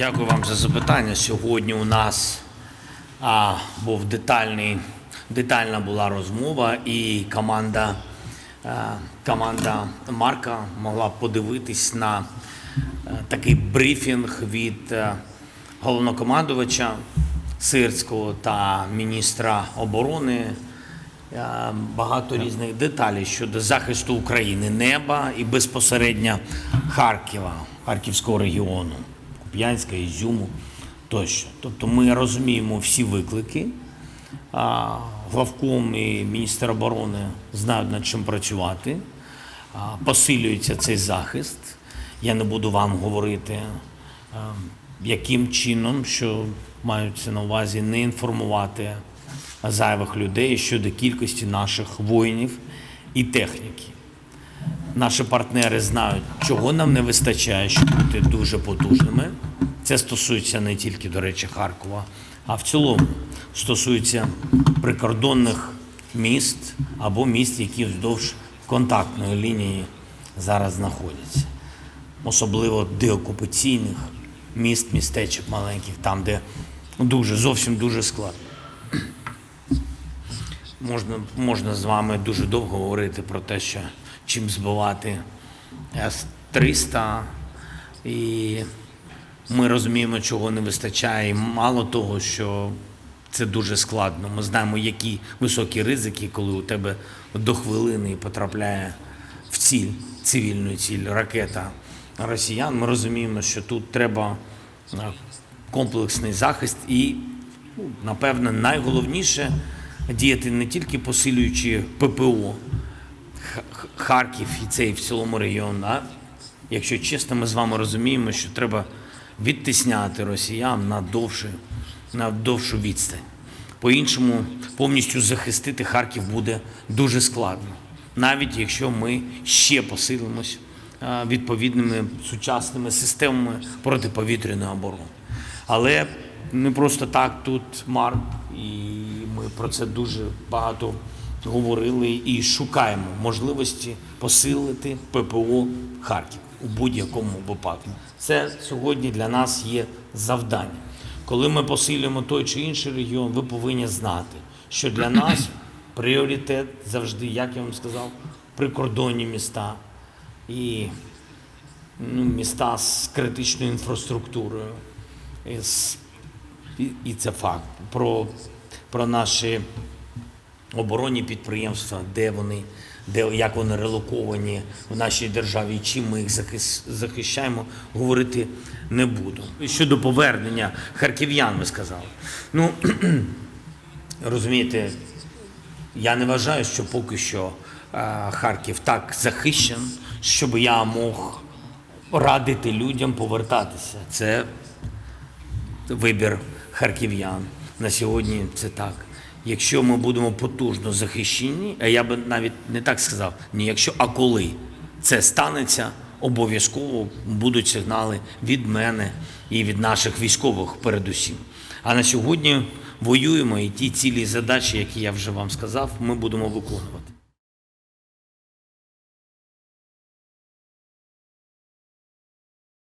Дякую вам за запитання. Сьогодні у нас а, був детальний, детальна була розмова, і команда, а, команда Марка могла подивитись на е, такий брифінг від е, головнокомандувача Сирського та міністра оборони. Е, Багато різних деталей щодо захисту України, неба і безпосередньо Харкова, Харківського регіону, Куп'янська, Ізюму тощо. Тобто ми розуміємо всі виклики. Главком і міністр оборони знають над чим працювати. Посилюється цей захист. Я не буду вам говорити, яким чином, що маються на увазі не інформувати зайвих людей щодо кількості наших воїнів і техніки. Наші партнери знають, чого нам не вистачає, щоб бути дуже потужними. Це стосується не тільки, до речі, Харкова, а в цілому стосується прикордонних міст або міст, які вздовж контактної лінії зараз знаходяться. Особливо деокупаційних міст, містечок маленьких, там, де дуже зовсім дуже складно. Можна, можна з вами дуже довго говорити про те, що чим збивати С-300. І ми розуміємо, чого не вистачає. І мало того, що це дуже складно. Ми знаємо, які високі ризики, коли у тебе до хвилини потрапляє в ціль, цивільну ціль, ракета росіян. Ми розуміємо, що тут треба е, комплексний захист і, ну, напевно, найголовніше діяти не тільки посилюючи ППО, Харків і цей в цілому регіон. А якщо чесно, ми з вами розуміємо, що треба відтисняти росіян на довше, на довшу відстань. По-іншому повністю захистити Харків буде дуже складно, навіть якщо ми ще посилимось відповідними сучасними системами протиповітряної оборони. Але не просто так тут Марк, і ми про це дуже багато говорили і шукаємо можливості посилити ППО Харків у будь-якому випадку. Це сьогодні для нас є завдання. Коли ми посилюємо той чи інший регіон, ви повинні знати, що для нас пріоритет завжди, як я вам сказав, прикордонні міста і ну, міста з критичною інфраструктурою. І, і, це факт. Про, про наші оборонні підприємства, де вони, де, як вони релоковані в нашій державі, чим ми їх захищаємо, говорити не буду. Щодо повернення харків'ян, ви сказали. Ну, розумієте, я не вважаю, що поки що Харків так захищен, щоб я мог радити людям повертатися. Це вибір харків'ян. На сьогодні це так. Якщо ми будемо потужно захищені, а я би навіть не так сказав, ні якщо, а коли це станеться, обов'язково будуть сигнали від мене і від наших військових передусім. А на сьогодні воюємо і ті цілі задачі, які я вже вам сказав, ми будемо виконувати.